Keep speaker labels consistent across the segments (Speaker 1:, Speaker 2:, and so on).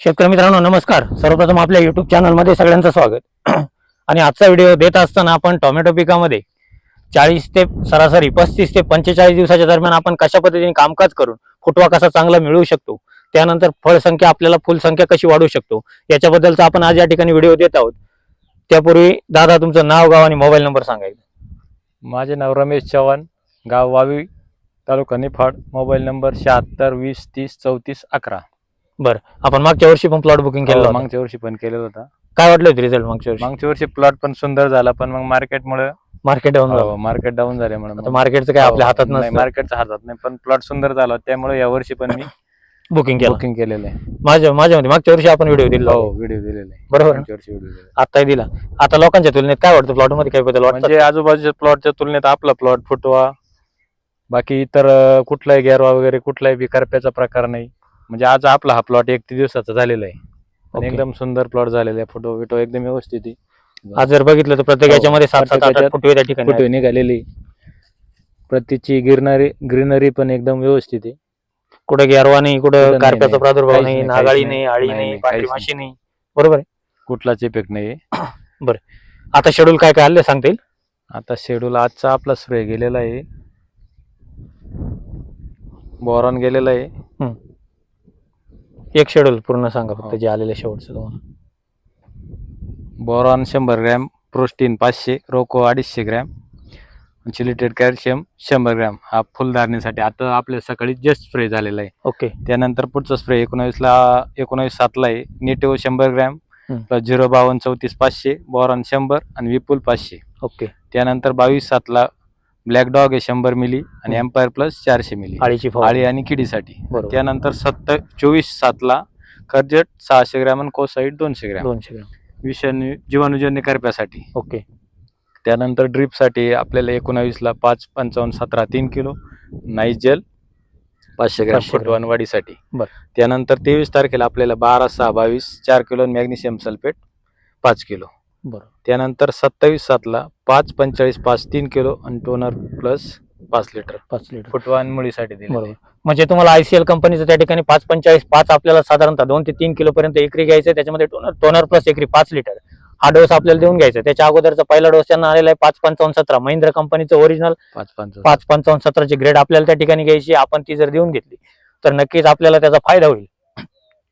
Speaker 1: शेतकरी मित्रांनो नमस्कार. सर्वप्रथम आपल्या युट्यूब चॅनलमध्ये सगळ्यांचं स्वागत. आणि आजचा व्हिडिओ देत असताना आपण टोमॅटो पिकामध्ये चाळीस ते सरासरी पस्तीस ते पंचेचाळीस दिवसाच्या दरम्यान आपण कशा पद्धतीने कामकाज करून फुटवा कसा चांगला मिळवू शकतो त्यानंतर फळसंख्या आपल्याला फुलसंख्या कशी वाढवू शकतो याच्याबद्दलचा आपण आज या ठिकाणी व्हिडिओ देत आहोत. त्यापूर्वी दादा तुमचं नाव गाव आणि मोबाईल नंबर सांगायचं
Speaker 2: माझे नाव रमेश चव्हाण गाव वावी तालुका निफाड मोबाईल नंबर शहात्तर वीस तीस चौतीस अकरा.
Speaker 1: आपण मागच्या वर्षी पण प्लॉट बुकिंग केलं
Speaker 2: हो. मागच्या वर्षी पण केलेलं होता.
Speaker 1: काय वाटलं होतं रिझल्ट मागच्या वर्षी?
Speaker 2: मागच्या वर्षी प्लॉट पण सुंदर झाला पण मग मार्केटमुळे
Speaker 1: मार्केट डाऊन
Speaker 2: मार्केट डाऊन झाल्यामुळे
Speaker 1: आता मार्केटचं काय आपल्या हातात नसतं.
Speaker 2: मार्केटच्या हातात नाही पण प्लॉट सुंदर झाला. त्यामुळे या वर्षी पण मी
Speaker 1: बुकिंग केलं.
Speaker 2: बुकिंग केलेलं आहे.
Speaker 1: माझ्या माझ्या मध्ये मागच्या वर्षी आपण व्हिडिओ दिला
Speaker 2: हो. व्हिडिओ दिलेला आहे.
Speaker 1: बरोबर ना?
Speaker 2: मागच्या वर्षी व्हिडिओ दिलेला
Speaker 1: आताही दिला. आता लोकांच्या तुलनेत काय वाटतं? प्लॉटमध्ये काय बदल
Speaker 2: म्हणजे आजूबाजूच्या प्लॉटच्या तुलनेत आपला प्लॉट फुटवा. बाकी इतर कुठलाही गेरवा वगैरे कुठलाही बी करप्याचा प्रकार नाही. म्हणजे आज आपला हा प्लॉट एक दिवसाचा झालेला आहे. आणि. एकदम सुंदर प्लॉट झालेला आहे. फोटो बिटो एकदम व्यवस्थित आहे.
Speaker 1: आज जर बघितलं तर प्रत्येक
Speaker 2: हो.
Speaker 1: याच्यामध्ये सात सात आठ आठ
Speaker 2: प्रत्येकाच्यात
Speaker 1: फुटवे त्या ठिकाणी.
Speaker 2: फोटो
Speaker 1: आहेत.
Speaker 2: निघालेली. प्रत्येकची गिरणारी ग्रीनरी पण एकदम व्यवस्थित आहे.
Speaker 1: कुठे ग्यारवा नाही कुठं
Speaker 2: कुठं नाही,
Speaker 1: कारप्याचा
Speaker 2: नाही.
Speaker 1: प्रादुर्भाव
Speaker 2: काहीच
Speaker 1: नाही
Speaker 2: नाही,
Speaker 1: नागाळी
Speaker 2: काहीच
Speaker 1: नाही
Speaker 2: नाही.
Speaker 1: आळी
Speaker 2: नाही,
Speaker 1: नाही
Speaker 2: नाही,
Speaker 1: पांढरी
Speaker 2: काहीच
Speaker 1: माशी नाही. बरोबर आहे?
Speaker 2: कुठलाच इफेक्ट नाही
Speaker 1: आता शेड्यूल काय काय आले सांगता येईल?
Speaker 2: आता शेड्यूल आजचा आपला स्प्रे गेलेला आहे. बोरॉन गेलेला आहे.
Speaker 1: एक शेड्यूल पूर्ण सांगा फक्त
Speaker 2: हो.
Speaker 1: जे आलेले शेवटचं तुम्हाला.
Speaker 2: बोरॉन शंभर ग्रॅम प्रोस्टीन पाचशे रोको अडीचशे ग्रॅम चिलिटेड कॅल्शियम शंभर ग्रॅम. हा फुलधारणेसाठी आता आपल्या सकाळी जस्ट स्प्रे झालेला आहे.
Speaker 1: ओके.
Speaker 2: त्यानंतर पुढचा स्प्रे एकोणावीसला एकोणावीस सातला आहे. नेटिव्ह शंभर ग्रॅम झिरो बावन्न चौतीस पाचशे बॉरॉन शंभर आणि विपुल पाचशे.
Speaker 1: ओके.
Speaker 2: त्यानंतर बावीस सातला ब्लॅक डॉग आहे शंभर मिली आणि. एम्पायर प्लस चारशे मिली.
Speaker 1: आळीची
Speaker 2: आळी आणि किडीसाठी.
Speaker 1: बरोबर.
Speaker 2: त्यानंतर सत्तर चोवीस सातला कर्जत सहाशे ग्रॅम आणि कोसाईड दोनशे ग्रॅम.
Speaker 1: दोनशे ग्राम.
Speaker 2: विषाणू जीवाणूजन्य करप्यासाठी.
Speaker 1: ओके.
Speaker 2: त्यानंतर ड्रीपसाठी आपल्याला एकोणावीसला पाच पंचावन्न सतरा तीन किलो. नाईस जेल पाचशे ग्रॅम
Speaker 1: 500 ग्रॅम.
Speaker 2: फुटवान वाढीसाठी
Speaker 1: बरं.
Speaker 2: त्यानंतर तेवीस तारखेला आपल्याला बारा सहा बावीस चार किलो मॅग्नेशियम सल्फेट पाच किलो.
Speaker 1: बरोबर
Speaker 2: त्यानंतर सत्तावीस सातला पाच पंचेचाळीस पाच तीन किलो आणि टोनर प्लस पाच लिटर.
Speaker 1: पाच लिटर.
Speaker 2: फुटवा आणि मुळीसाठी दिले
Speaker 1: बरोबर. म्हणजे तुम्हाला आयसीएल कंपनीचं त्या ठिकाणी पाच पंचेचाळीस पाच आपल्याला साधारणतः दोन ते तीन किलो पर्यंत एकरी घ्यायचं त्याच्यामध्ये टोनर टोनर प्लस एकरी पाच लिटर. हा डोस आपल्याला देऊन घ्यायचा. त्याच्या अगोदरचा पहिला डोस त्यांना आलेला आहे पाच पंचावन्न सतरा. महिंद्रा कंपनीचं ओरिजिनल
Speaker 2: पाच पंच
Speaker 1: पाच पंचावन्न सतराची ग्रेड आपल्याला त्या ठिकाणी घ्यायची आपण ती जर देऊन घेतली तर नक्कीच आपल्याला त्याचा फायदा होईल.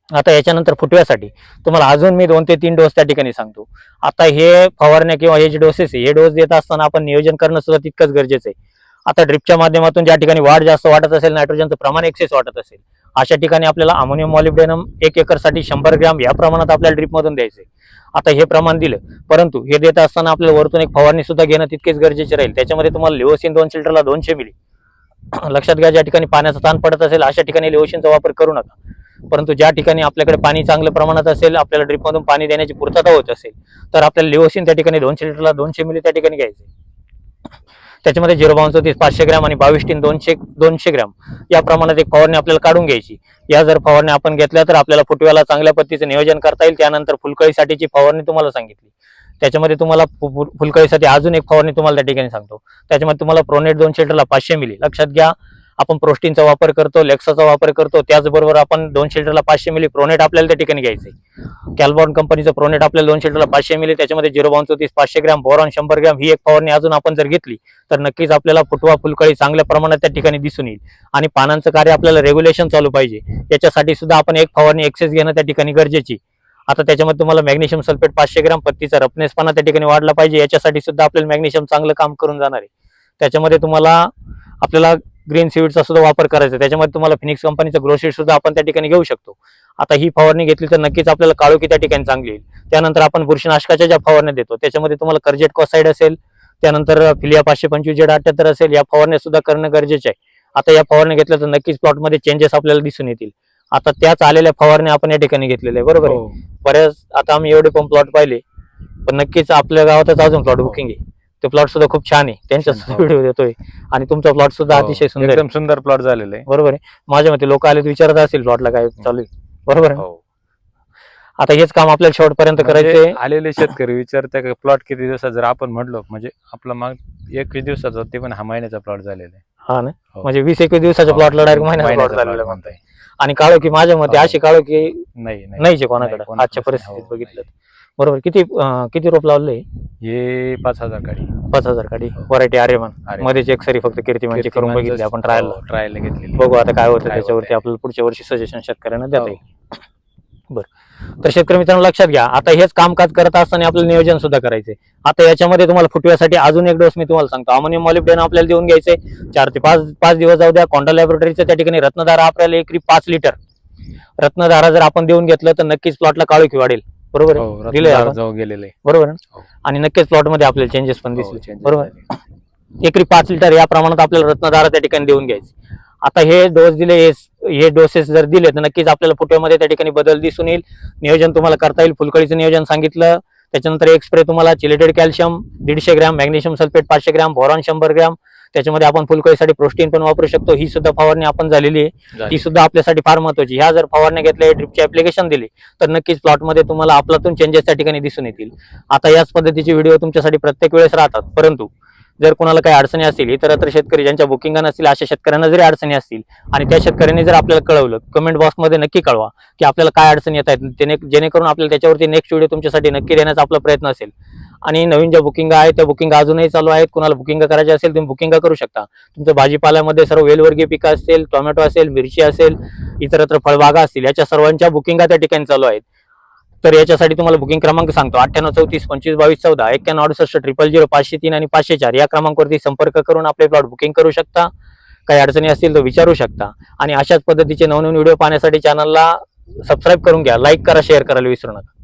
Speaker 1: आता याच्यानंतर फुटव्यासाठी. तुम्हाला अजून मी दोन ते तीन डोस त्या ठिकाणी सांगतो. आता हे फवारण्या किंवा हे जे डोसेस हे डोस देत असताना आपण नियोजन करणं सुद्धा तितकंच गरजेचं आहे. आता ड्रिपच्या माध्यमातून ज्या ठिकाणी वाढ जास्त वाटत असेल नायट्रोजनचं प्रमाण एक्सेस वाटत असेल अशा ठिकाणी आपल्याला अमोनियम मॉलिब्डेनम एक एकरसाठी शंभर ग्रॅम या प्रमाणात आपल्याला ड्रिपमधून द्यायचं आता हे प्रमाण दिलं परंतु हे देत असताना आपल्याला वरतून एक फवारणी सुद्धा घेणं तितकेच गरजेचे राहील. त्याच्यामध्ये तुम्हाला लिओसिन दोन सिल्टरला दोनशे मिली लक्षात घ्या ज्या ठिकाणी पाण्याचा ताण पडत असेल अशा ठिकाणी लिओसिनचा वापर करू नका. परंतु ज्या ठिकाणी आपल्याकडे पाणी चांगल्या प्रमाणात असेल आपल्याला ड्रिपमधून पाणी देण्याची पूर्तता होत असेल तर आपल्याला लिओसिन त्या ठिकाणी दोनशे लिटरला दोनशे मिली त्या ठिकाणी घ्यायचे. त्याच्यामध्ये झिरो बावन पाचशे ग्रॅम आणि बावीस टीन दोनशे दोनशे ग्रॅम. या प्रमाणात एक फवारणी आपल्याला काढून घ्यायची. या जर फवारणी आपण घेतल्या तर आपल्याला फुटव्याला चांगल्या पद्धतीचं नियोजन करता येईल. त्यानंतर फुलकळीसाठीची फवारणी तुम्हाला सांगितली. त्याच्यामध्ये तुम्हाला फुलकळीसाठी अजून एक फवारणी तुम्हाला त्या ठिकाणी सांगतो. त्याच्यामध्ये तुम्हाला प्रोनेट दोनशे लिटरला पाचशे मिली. लक्षात घ्या आपण प्रोस्टीनचा वापर करतो लेक्साचा वापर करतो त्याचबरोबर आपण दोनशे लिटरला पाचशे मिली प्रोनेट आपल्याला त्या ठिकाणी घ्यायचे कॅल्बॉन कंपनीचं प्रोनेट आपल्याला दोनशे लिटरला पाचशे मिली त्याच्यामध्ये झिरो बावन चौतीस पाचशे ग्रॅम बोरॉन शंभर ग्रॅम ही एक फवारणी अजून आपण जर घेतली तर नक्कीच आपल्याला फुटवा फुलकळी चांगल्या प्रमाणात त्या ठिकाणी दिसून येईल. आणि पानांचं कार्य आपल्याला रेग्युलेशन चालू पाहिजे. याच्यासाठी सुद्धा आपण एक फवारणी एक्सेस घेणं त्या ठिकाणी गरजेची आता त्याच्यामध्ये तुम्हाला मॅग्नेशियम सल्फेट पाचशे ग्राम पत्तीचा रपनेसपणा त्या ठिकाणी वाढला पाहिजे. याच्यासाठी सुद्धा आपल्याला मॅग्नेशियम चांगलं काम करून जाणार आहे. त्याच्यामध्ये तुम्हाला आपल्याला ग्रीन सीडचा सुद्धा वापर करायचा. त्याच्यामध्ये तुम्हाला फिनिक्स कंपनीचं ग्रोशीट सुद्धा आपण त्या ठिकाणी घेऊ शकतो आता ही फवारणी घेतली तर नक्कीच आपल्याला काळोखी त्या ठिकाणी चांगली येईल त्यानंतर आपण बुरशीनाशकाच्या ज्या फवारण्या देतो त्याच्यामध्ये तुम्हाला कर्जेट कॉसाईड असेल त्यानंतर फिलिया पाचशे पंचवीस जेड अठ्याहत्तर असेल या फवारण्या सुद्धा करणं गरजेचं आहे आता या फवारण्या घेतल्या तर नक्कीच प्लॉटमध्ये चेंजेस आपल्याला दिसून येतील आता त्याच आलेल्या फवारण्या आपण या ठिकाणी घेतलेल्या आहे बरोबर आहे
Speaker 2: हो.
Speaker 1: बऱ्याच आता आम्ही एवढे पण प्लॉट पाहिले पण नक्कीच आपल्या गावातच अजून प्लॉट. बुकिंग आहे ते प्लॉट सुद्धा खूप छान आहे. त्यांच्या
Speaker 2: छान, हो.
Speaker 1: व्हिडिओ देतोय. आणि तुमचा प्लॉट सुद्धा
Speaker 2: हो,
Speaker 1: अतिशय सुंदर आहे.
Speaker 2: एकदम सुंदर प्लॉट झालेला आहे.
Speaker 1: बरोबर आहे. माझ्या मते लोक आले तर विचारत असतील प्लॉटला काय चालू आहे. बरोबर आहे.
Speaker 2: हो.
Speaker 1: आता हेच काम आपल्याला शेवटपर्यंत
Speaker 2: म्हणजे
Speaker 1: करायचंय.
Speaker 2: आलेले शेतकरी विचारते का प्लॉट किती दिवसात? जर आपण म्हटलो म्हणजे आपला माग एकवीस दिवसाचा ते पण हा महिन्याचा प्लॉट झालेला आहे.
Speaker 1: हा ना?
Speaker 2: हो.
Speaker 1: म्हणजे वीस एकवीस दिवसाच्या
Speaker 2: हो,
Speaker 1: प्लॉटला डायरेक्ट महिन्याचा
Speaker 2: महिन्याचा
Speaker 1: प्लॉट झालेला
Speaker 2: plot
Speaker 1: म्हणताय. आणि काळोखी माझ्या मते
Speaker 2: हो.
Speaker 1: अशी काळोखी
Speaker 2: नाही नाही.
Speaker 1: नाहीचे कोणाकडे.
Speaker 2: नाही, कोणाकडेच
Speaker 1: आजच्या. परिस्थितीत
Speaker 2: हो,
Speaker 1: बघितलं तर. बरोबर. किती अं, किती रोप लावले?
Speaker 2: हे पाच हजार गाडी.
Speaker 1: पाच हजार काडी
Speaker 2: हो.
Speaker 1: व्हरायटी आर्यमान
Speaker 2: अरे
Speaker 1: मध्येच एक सरी फक्त कीर्तिमानची करून बघितली आपण ट्रायल
Speaker 2: ट्रायल घेतलेली.
Speaker 1: बघू आता काय होतं
Speaker 2: काय
Speaker 1: त्याच्यावरती.
Speaker 2: होतंय.
Speaker 1: आपल्याला पुढच्या वर्षी सजेशन शेतकऱ्यांना देता
Speaker 2: हो.
Speaker 1: येईल. बरं. तर शेतकरी मित्रांनो लक्षात घ्या. आता हेच कामकाज करत असताना आपल्याला नियोजन सुद्धा करायचंय. आता याच्यामध्ये तुम्हाला फुटव्यासाठी अजून एक डोस मी तुम्हाला सांगतो. अमोनियम मॉलिब्डेन आपल्याला देऊन घ्यायचंय. चार ते पाच पाच दिवस जाऊ द्या. कोंडा लॅबोरेटरीचं त्या ठिकाणी रत्नधारा आपल्याला एकरी पाच लिटर रत्नधारा जर आपण देऊन घेतलं तर नक्कीच प्लॉटला काळोखी वाढेल. बरोबर आहे?
Speaker 2: हो,
Speaker 1: दिलंय
Speaker 2: रत्नदार
Speaker 1: आपण.
Speaker 2: जाऊ गेलेले
Speaker 1: बरोबर आहे
Speaker 2: हो.
Speaker 1: आणि नक्कीच प्लॉटमध्ये आपल्याला चेंजेस पण
Speaker 2: हो,
Speaker 1: दिसले बरोबर. एकरी पाच लिटर या प्रमाणात आपल्याला रत्नधारा त्या ठिकाणी देऊन घ्यायचे आता हे डोस दिले हे- हे डोसेस जर दिले तर नक्कीच आपल्याला फुटव्यामध्ये त्या ठिकाणी बदल दिसून येईल नियोजन तुम्हाला करता येईल फुलकळीचं नियोजन सांगितलं त्याच्यानंतर एक स्प्रे तुम्हाला चिलेटेड कॅल्शियम दीडशे ग्रॅम मॅग्नेशियम सल्फेट पाचशे ग्रॅम बोरॉन शंभर ग्रॅम त्याच्यामध्ये आपण फुलकळीसाठी प्रोटीन पण वापरू शकतो. ही सुद्धा फवारणी आपण झालेली आहे. ती सुद्धा आपल्यासाठी फार महत्वाची ह्या जर फवारण्या घेतल्या ड्रिपची ऍप्लिकेशन दिली तर नक्कीच प्लॉटमध्ये तुम्हाला आपलातून चेंजेस त्या ठिकाणी दिसून येतील. आता याच पद्धतीचे व्हिडिओ तुमच्यासाठी प्रत्येक वेळेस राहतात. परंतु जर कोणाला काही अडचणी असतील इतरत्र शेतकरी ज्यांच्या बुकिंगा नसतील अशा शेतकऱ्यांना जरी अडचणी असतील आणि त्या शेतकऱ्यांनी जर आपल्याला कळवलं कमेंट बॉक्समध्ये नक्की कळवा की आपल्याला काय अडचणी येत आहेत. जेणे जेणेकरून आपल्याला त्याच्यावरती नेक्स्ट व्हिडिओ तुमच्यासाठी नक्की देण्याचा आपला प्रयत्न असेल. आणि नवीन ज्या बुकिंग आहेत त्या बुकिंग अजूनही चालू आहेत. कुणाला बुकिंग करायची असेल तुम्ही बुकिंग करू शकता. तुमचं भाजीपाल्यामध्ये सर्व वेलवर्गीय पिकं असतील टोमॅटो असेल मिरची असेल इतरत्र फळबागा असतील याच्या सर्वांच्या बुकिंगा त्या ठिकाणी चालू आहेत. तर याच्यासाठी तुम्हाला बुकिंग क्रमांक सांगतो. अठ्ठ्याण्णव चौतीस पंचवीस बावीस चौदा एक्क्याण्णव अडुसष्ट ट्रिपल झिरो पाचशे तीन आणि पाचशे चार या क्रमांकावरती संपर्क करून आपले प्लॉट बुकिंग करू शकता. काही अडचणी असतील तर विचारू शकता. आणि अशाच पद्धतीचे नवनवीन व्हिडिओ पाहण्यासाठी चॅनलला सबस्क्राईब करून घ्या. लाईक करा शेअर करायला विसरू नका.